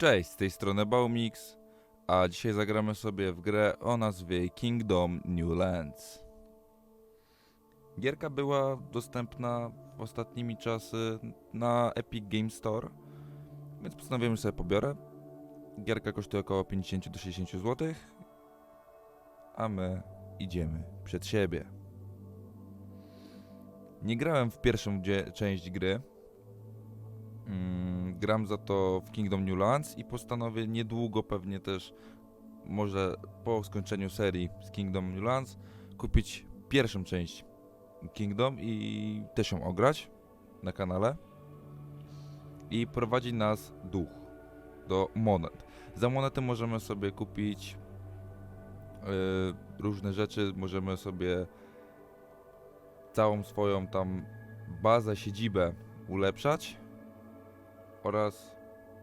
Cześć, z tej strony Baumix, a dzisiaj zagramy sobie w grę o nazwie Kingdom New Lands. Gierka była dostępna ostatnimi czasy na Epic Game Store, więc postanowiłem, że sobie pobiorę. Gierka kosztuje około 50 do 60 zł, a my idziemy przed siebie. Nie grałem w pierwszą część gry, Mm, gram za to w Kingdom New Lands i postanowię niedługo pewnie też, może po skończeniu serii z Kingdom New Lands, kupić pierwszą część Kingdom i też ją ograć na kanale. I prowadzi nas duch do monet. Za monety możemy sobie kupić yy, różne rzeczy, możemy sobie całą swoją tam bazę, siedzibę ulepszać oraz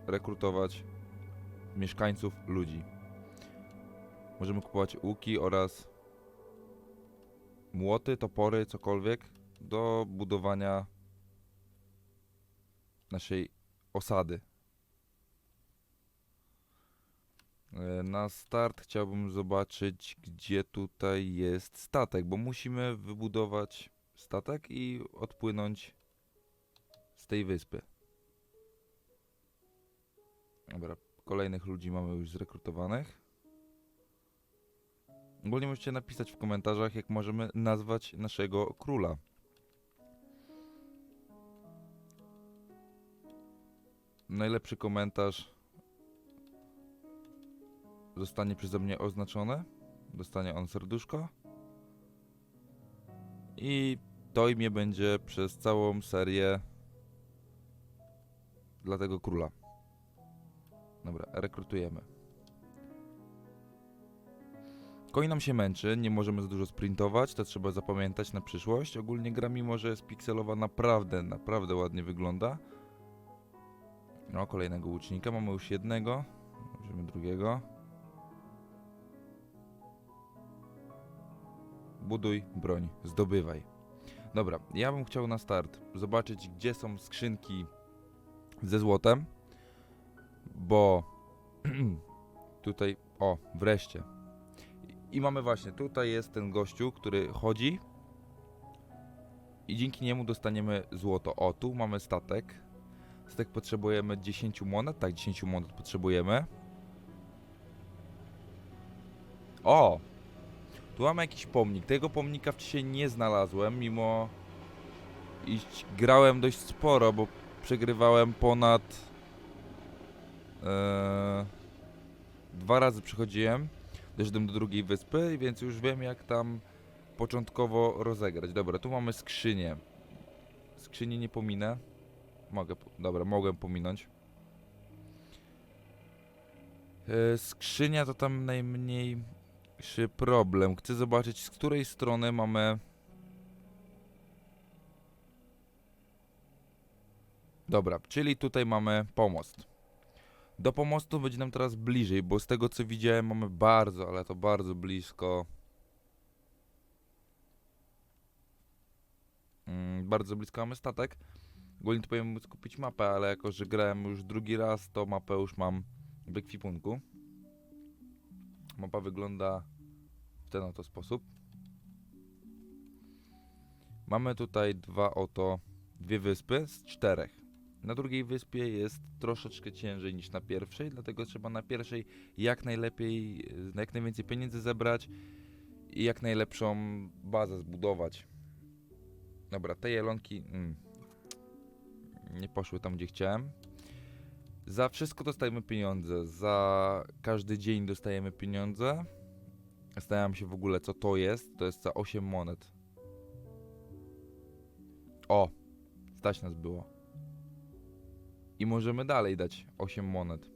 rekrutować mieszkańców ludzi. Możemy kupować łuki oraz młoty, topory, cokolwiek do budowania naszej osady. E, Na start chciałbym zobaczyć, gdzie tutaj jest statek, bo musimy wybudować statek i odpłynąć z tej wyspy. Dobra, kolejnych ludzi mamy już zrekrutowanych. Ogólnie możecie napisać w komentarzach, jak możemy nazwać naszego króla. Najlepszy komentarz zostanie przeze mnie oznaczony. Dostanie on serduszko. I to imię będzie przez całą serię dla tego króla. Dobra, rekrutujemy. Koń nam się męczy, nie możemy za dużo sprintować, to trzeba zapamiętać na przyszłość. Ogólnie gra mimo, że jest pikselowa naprawdę, naprawdę ładnie wygląda. No, kolejnego łucznika, mamy już jednego. Możemy drugiego. Buduj, broń, zdobywaj. Dobra, ja bym chciał na start zobaczyć, gdzie są skrzynki ze złotem bo tutaj, o, wreszcie. I mamy właśnie, tutaj jest ten gościu, który chodzi i dzięki niemu dostaniemy złoto. O, tu mamy statek. Statek potrzebujemy 10 monet, tak, 10 monet potrzebujemy. O! Tu mamy jakiś pomnik. Tego pomnika wcześniej nie znalazłem, mimo iść grałem dość sporo, bo przegrywałem ponad Eee, dwa razy przychodziłem, doszedłem do drugiej wyspy, więc już wiem jak tam początkowo rozegrać. Dobra, tu mamy skrzynię. Skrzynię nie pominę. Mogę, dobra, mogłem pominąć. Eee, skrzynia to tam najmniejszy problem. Chcę zobaczyć z której strony mamy... Dobra, czyli tutaj mamy pomost. Do pomostu będzie nam teraz bliżej, bo z tego co widziałem mamy bardzo, ale to bardzo blisko. Mm, bardzo blisko mamy statek. Ogólnie to powinien móc kupić mapę, ale jako że grałem już drugi raz, to mapę już mam w ekwipunku. Mapa wygląda w ten oto sposób. Mamy tutaj dwa oto, dwie wyspy z czterech. Na drugiej wyspie jest troszeczkę ciężej niż na pierwszej, dlatego trzeba na pierwszej jak najlepiej, e, jak najwięcej pieniędzy zebrać i jak najlepszą bazę zbudować. Dobra, te jelonki mm, nie poszły tam, gdzie chciałem. Za wszystko dostajemy pieniądze, za każdy dzień dostajemy pieniądze. Zastanawiam się w ogóle, co to jest. To jest za 8 monet. O, stać nas było. I możemy dalej dać 8 monet.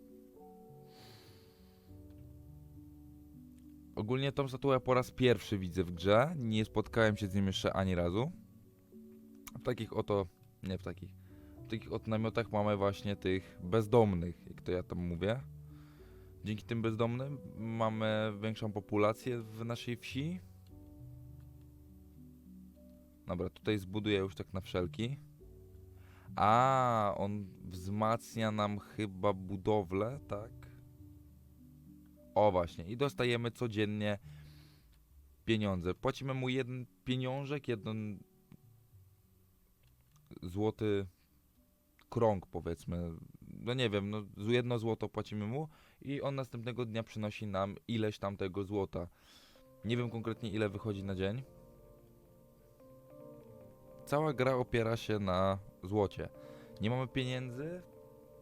Ogólnie tą statuę po raz pierwszy widzę w grze. Nie spotkałem się z nim jeszcze ani razu. W takich oto Nie w takich. W takich od namiotach mamy właśnie tych bezdomnych, jak to ja tam mówię. Dzięki tym bezdomnym mamy większą populację w naszej wsi. Dobra, tutaj zbuduję już tak na wszelki. A, on wzmacnia nam chyba budowlę, tak? O właśnie, i dostajemy codziennie pieniądze. Płacimy mu jeden pieniążek, jeden złoty krąg, powiedzmy. No nie wiem, no jedno złoto płacimy mu i on następnego dnia przynosi nam ileś tam tego złota. Nie wiem konkretnie ile wychodzi na dzień. Cała gra opiera się na złocie. Nie mamy pieniędzy,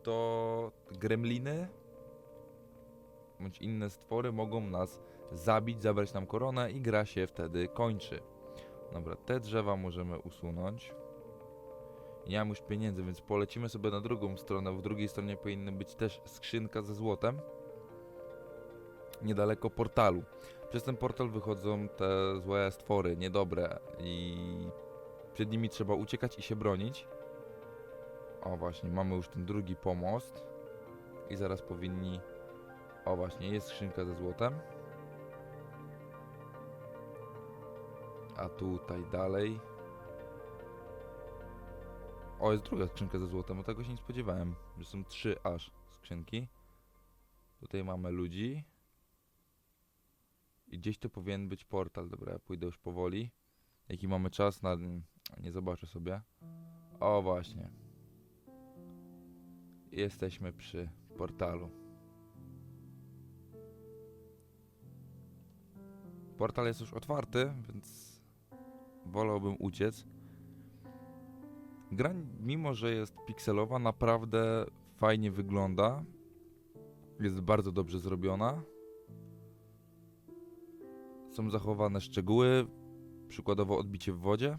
to gremliny bądź inne stwory mogą nas zabić, zabrać nam koronę i gra się wtedy kończy. Dobra, te drzewa możemy usunąć. Nie mam już pieniędzy, więc polecimy sobie na drugą stronę. W drugiej stronie powinna być też skrzynka ze złotem. Niedaleko portalu. Przez ten portal wychodzą te złe stwory, niedobre i przed nimi trzeba uciekać i się bronić. O właśnie, mamy już ten drugi pomost i zaraz powinni... O właśnie, jest skrzynka ze złotem. A tutaj dalej. O, jest druga skrzynka ze złotem, bo tego się nie spodziewałem, że są trzy aż skrzynki. Tutaj mamy ludzi. I gdzieś tu powinien być portal. Dobra, ja pójdę już powoli. Jaki mamy czas na... Nie zobaczę sobie. O, właśnie. Jesteśmy przy portalu. Portal jest już otwarty, więc wolałbym uciec. Gra, mimo że jest pikselowa, naprawdę fajnie wygląda. Jest bardzo dobrze zrobiona. Są zachowane szczegóły, przykładowo odbicie w wodzie.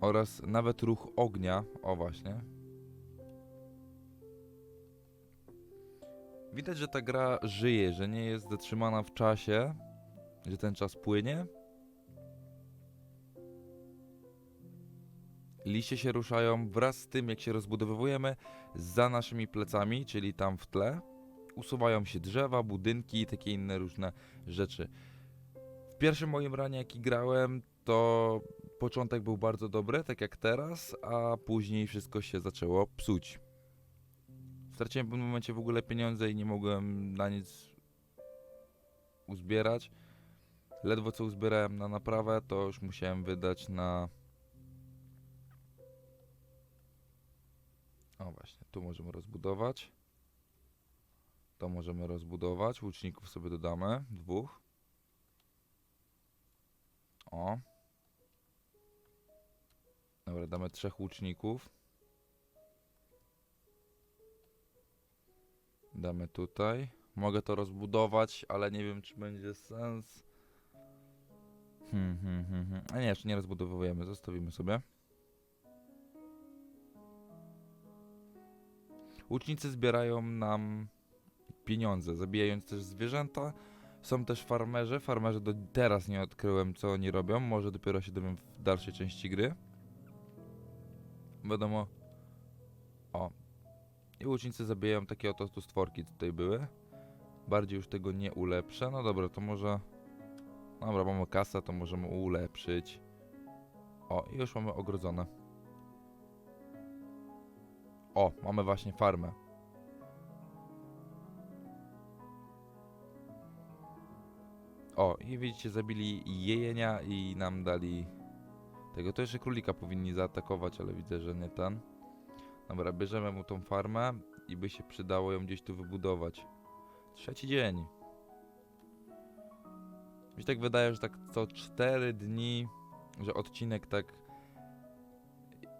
Oraz nawet ruch ognia. O właśnie. Widać, że ta gra żyje, że nie jest zatrzymana w czasie, że ten czas płynie. Liście się ruszają wraz z tym, jak się rozbudowujemy za naszymi plecami, czyli tam w tle. Usuwają się drzewa, budynki i takie inne różne rzeczy. W pierwszym moim ranie, jaki grałem, to początek był bardzo dobry, tak jak teraz, a później wszystko się zaczęło psuć. Straciłem w pewnym momencie w ogóle pieniądze i nie mogłem na nic uzbierać. Ledwo co uzbierałem na naprawę, to już musiałem wydać na. O właśnie, tu możemy rozbudować. To możemy rozbudować. Łuczników sobie dodamy. Dwóch. O. Dobra, damy trzech łuczników. Damy tutaj. Mogę to rozbudować, ale nie wiem, czy będzie sens. Hmm, hmm, hmm, hmm. A nie, jeszcze nie rozbudowujemy, zostawimy sobie. Łucznicy zbierają nam pieniądze, zabijając też zwierzęta. Są też farmerzy. Farmerzy do teraz nie odkryłem, co oni robią. Może dopiero się dowiem w dalszej części gry. Wiadomo. O. I łucznicy zabijają takie oto tu stworki tutaj były. Bardziej już tego nie ulepszę. No dobra, to może... Dobra, mamy kasę, to możemy ulepszyć. O, i już mamy ogrodzone. O, mamy właśnie farmę. O, i widzicie, zabili jejenia i nam dali tego. To jeszcze królika powinni zaatakować, ale widzę, że nie ten. Dobra, bierzemy mu tą farmę i by się przydało ją gdzieś tu wybudować. Trzeci dzień. Mi się tak wydaje, że tak co 4 dni, że odcinek tak.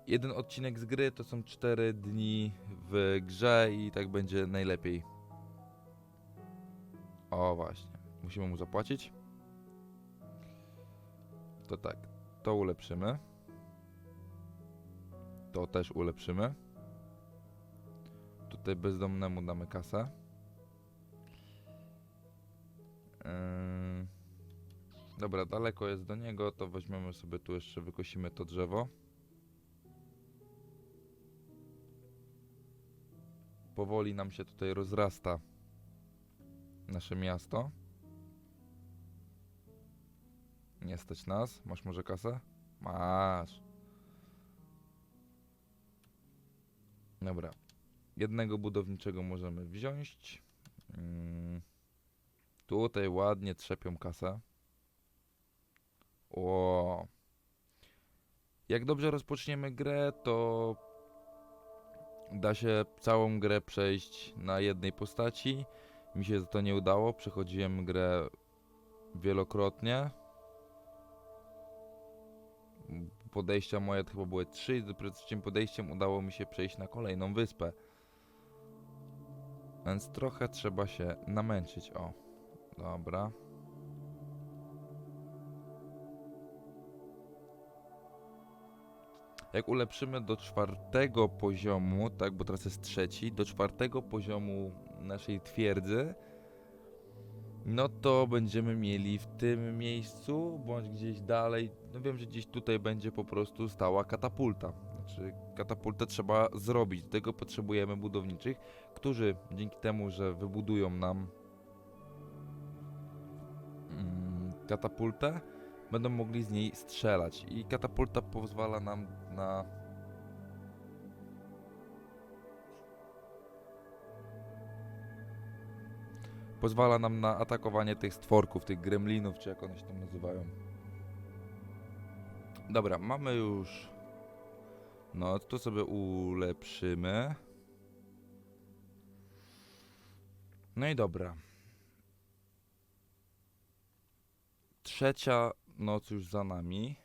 Jeden odcinek z gry to są 4 dni w grze i tak będzie najlepiej. O, właśnie. Musimy mu zapłacić. To tak. To ulepszymy. To też ulepszymy. Tutaj bezdomnemu damy kasę. Yy. Dobra, daleko jest do niego, to weźmiemy sobie tu jeszcze, wykosimy to drzewo. Powoli nam się tutaj rozrasta nasze miasto. Nie stać nas. Masz może kasę? Masz. Dobra. Jednego budowniczego możemy wziąć. Mm. Tutaj ładnie trzepią kasę. O. Jak dobrze rozpoczniemy grę, to da się całą grę przejść na jednej postaci. Mi się to nie udało. Przechodziłem grę wielokrotnie. Podejścia moje to chyba były trzy. i Dopiero z tym podejściem udało mi się przejść na kolejną wyspę. Więc trochę trzeba się namęczyć. O, dobra. Jak ulepszymy do czwartego poziomu, tak, bo teraz jest trzeci, do czwartego poziomu naszej twierdzy, no to będziemy mieli w tym miejscu, bądź gdzieś dalej, no wiem, że gdzieś tutaj będzie po prostu stała katapulta. Znaczy, katapultę trzeba zrobić, do tego potrzebujemy budowniczych, którzy dzięki temu, że wybudują nam mm, katapultę, będą mogli z niej strzelać. I katapulta pozwala nam na. Pozwala nam na atakowanie tych stworków, tych gremlinów, czy jak one się tam nazywają. Dobra, mamy już. No, to sobie ulepszymy. No i dobra. Trzecia noc już za nami.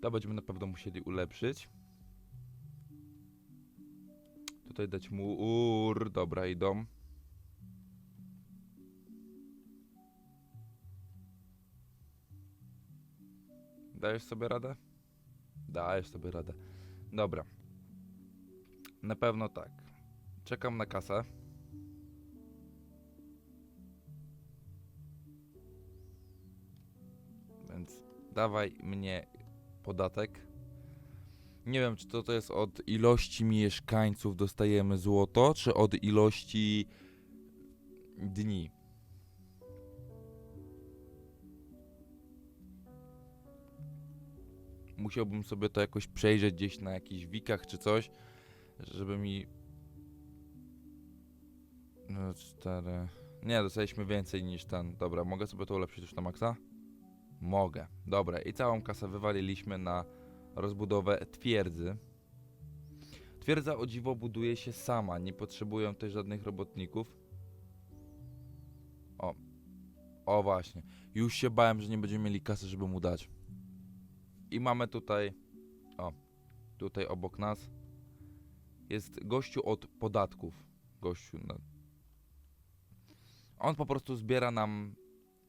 To będziemy na pewno musieli ulepszyć. Tutaj dać mur. Dobra, idą. Dajesz sobie radę? Dajesz sobie radę. Dobra. Na pewno tak. Czekam na kasę. Więc dawaj mnie podatek. Nie wiem, czy to, to jest od ilości mieszkańców dostajemy złoto, czy od ilości dni. Musiałbym sobie to jakoś przejrzeć gdzieś na jakichś wikach czy coś, żeby mi no, cztery. Nie, dostaliśmy więcej niż ten. Dobra, mogę sobie to ulepszyć już na maksa? Mogę. Dobra, i całą kasę wywaliliśmy na rozbudowę twierdzy. Twierdza o dziwo buduje się sama, nie potrzebują też żadnych robotników. O. O właśnie. Już się bałem, że nie będziemy mieli kasy, żeby mu dać. I mamy tutaj. O. Tutaj obok nas. Jest gościu od podatków. Gościu. No, on po prostu zbiera nam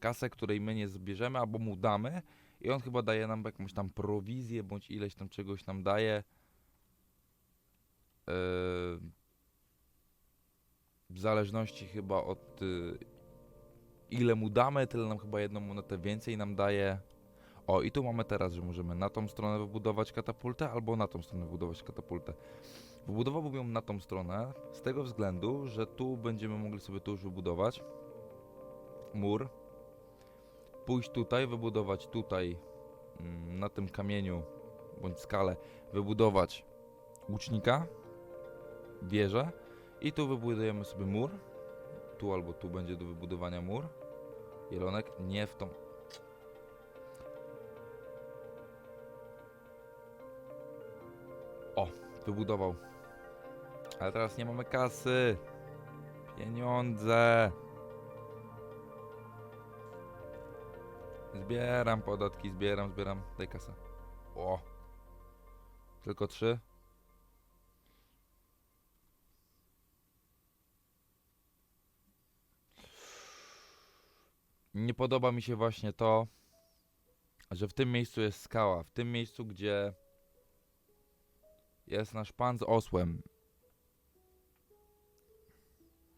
kasę, której my nie zbierzemy, albo mu damy i on chyba daje nam jakąś tam prowizję, bądź ileś tam czegoś nam daje. Yy, w zależności chyba od y, ile mu damy, tyle nam chyba jedną monetę więcej nam daje. O, i tu mamy teraz, że możemy na tą stronę wybudować katapultę, albo na tą stronę wybudować katapultę. Wybudowałbym ją na tą stronę, z tego względu, że tu będziemy mogli sobie tu już wybudować mur, pójść tutaj, wybudować tutaj mm, na tym kamieniu bądź skale, wybudować łucznika, wieżę i tu wybudujemy sobie mur. Tu albo tu będzie do wybudowania mur. Jelonek, nie w tą. O, wybudował. Ale teraz nie mamy kasy. Pieniądze. Zbieram podatki, zbieram, zbieram. Daj kasę. O. Tylko trzy. Nie podoba mi się właśnie to, że w tym miejscu jest skała. W tym miejscu, gdzie jest nasz pan z osłem.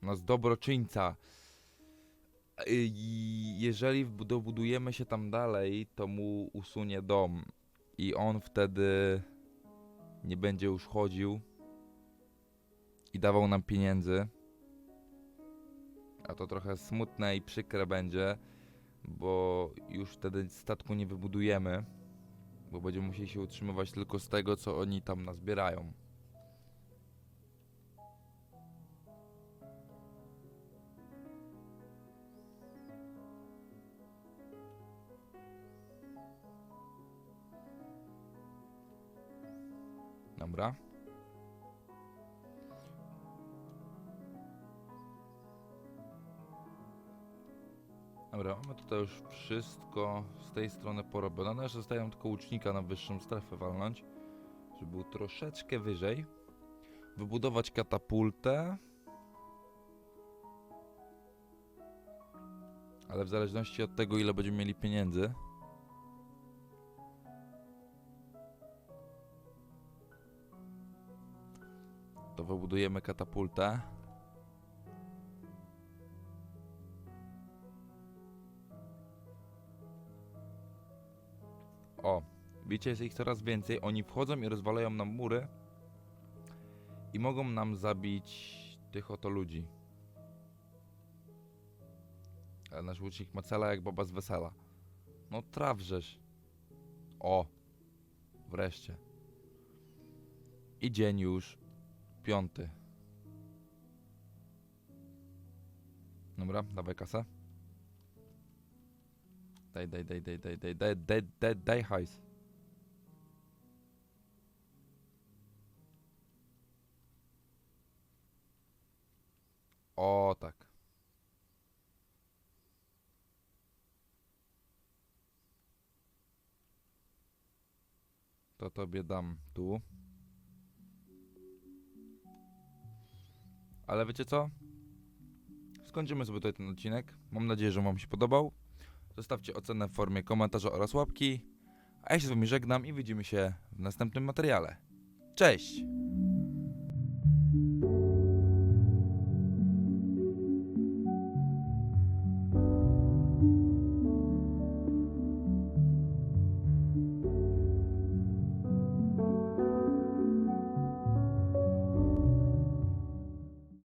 no z dobroczyńca. I jeżeli dobudujemy się tam dalej, to mu usunie dom i on wtedy nie będzie już chodził i dawał nam pieniędzy. A to trochę smutne i przykre będzie, bo już wtedy statku nie wybudujemy, bo będziemy musieli się utrzymywać tylko z tego, co oni tam nazbierają. Dobra. Dobra, mamy tutaj już wszystko z tej strony porobione. No nam tylko łucznika na wyższą strefę walnąć, żeby był troszeczkę wyżej. Wybudować katapultę. Ale w zależności od tego, ile będziemy mieli pieniędzy. To wybudujemy katapultę. O, widzicie, jest ich coraz więcej. Oni wchodzą i rozwalają nam mury. I mogą nam zabić tych oto ludzi. Ale nasz łucznik ma cela jak baba z wesela. No trawżesz. O, wreszcie. I dzień już. Piąty. Dobra, dawaj kasę. Daj, daj, daj, daj, daj, daj, daj, daj, daj, daj hajs. O, tak. To tobie dam tu. Ale wiecie co? Skończymy sobie tutaj ten odcinek. Mam nadzieję, że Wam się podobał. Zostawcie ocenę w formie komentarza oraz łapki. A ja się z Wami żegnam i widzimy się w następnym materiale. Cześć!